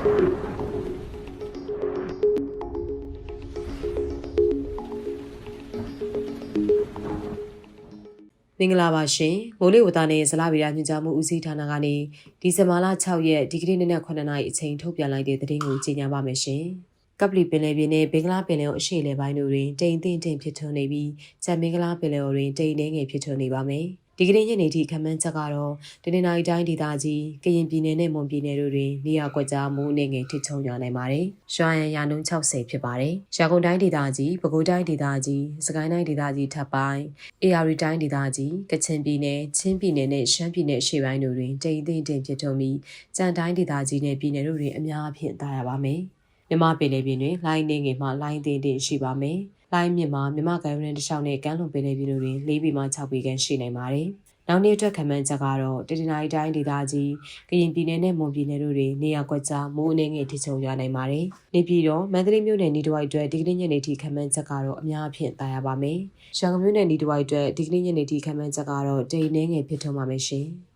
မင်္ဂလာပါရှင်မိုးလေဝသနဲ့ဇလဗီရာညွှန်ကြားမှုဦးစီးဌာနကနေဒီဇင်ဘာလ6ရက်ဒီကနေ့နေ့9နာရီအချိန်ထုတ်ပြန်လိုက်တဲ့သတင်းကိုကြေညာပါမယ်ရှင်ကပလီပင်လယ်ပြင်နဲ့ဘင်္ဂလားပင်လယ်အရှေ့လေပိုင်းတို့တွင်တိမ်တင့်တင့်ဖြစ်ထွန်းနေပြီးဂျမ်မင်္ဂလားပင်လယ်တွင်တိမ်နှဲငယ်ဖြစ်ထွန်းနေပါမယ်။ ဒီကနေ့ညနေထိခန့်မှန်းချက်ကတော့တနင်္လာရီတိုင်းဒေသကြီးကရင်ပြည်နယ်နဲ့မွန်ပြည်နယ်တို့တွင်နေရာကွက်ကြားမိုးအနေငယ်ထစ်ချုံရွာနိုင်ပါတယ်။ရွာရန်ရာနှုန်း60ဖြစ်ပါတယ်။ရာကုန်တိုင်းဒေသကြီးပဲခူးတိုင်းဒေသကြီးစကိုင်းတိုင်းဒေသကြီးထပ်ပိုင်း AR တိုင်းဒေသကြီးကချင်ပြည်နယ်ချင်းပြည်နယ်နဲ့ရှမ်းပြည်နယ်ရှေ့ပိုင်းတို့တွင်တိမ်သိမ့်တိမ်ဖြစ်ထုံပြီးကြံတိုင်းဒေသကြီးနဲ့ပြည်နယ်တို့တွင်အများအပြားတာရပါမယ်။မြမပင်လယ်ပြင်တွင်လိုင်းနေငယ်မှလိုင်းသေးသေးရှိပါမယ်။ လိုင်းမြင့်မှာမြမကမ်းရင်းတစ်လျှောက်နဲ့ကမ်းလွန်ပင်လယ်ပြင်တို့တွင်၄ပေမှ6ပေခန့်ရှိနိုင်ပါတယ်။နောက်နေ့အတွက်ခံမှန်းချက်ကတော့တတိနာရီတိုင်းဒေသကြီးကရင်ပြည်နယ်နဲ့မွန်ပြည်နယ်တို့တွင်နေရာကွက်ကြားမိုးအနေငယ်ထိချုံရွာနိုင်ပါတယ်။နေပြည်တော်မန္တလေးမြို့နယ်နေတဝိုက်အတွက်ဒီကနေ့ညနေထိခံမှန်းချက်ကတော့အများအပြားတာရပါမယ်။ရန်ကုန်မြို့နယ်နေတဝိုက်အတွက်ဒီကနေ့ညနေထိခံမှန်းချက်ကတော့တိမ်နှဲငယ်ဖြစ်ထွန်းပါမယ်ရှင်။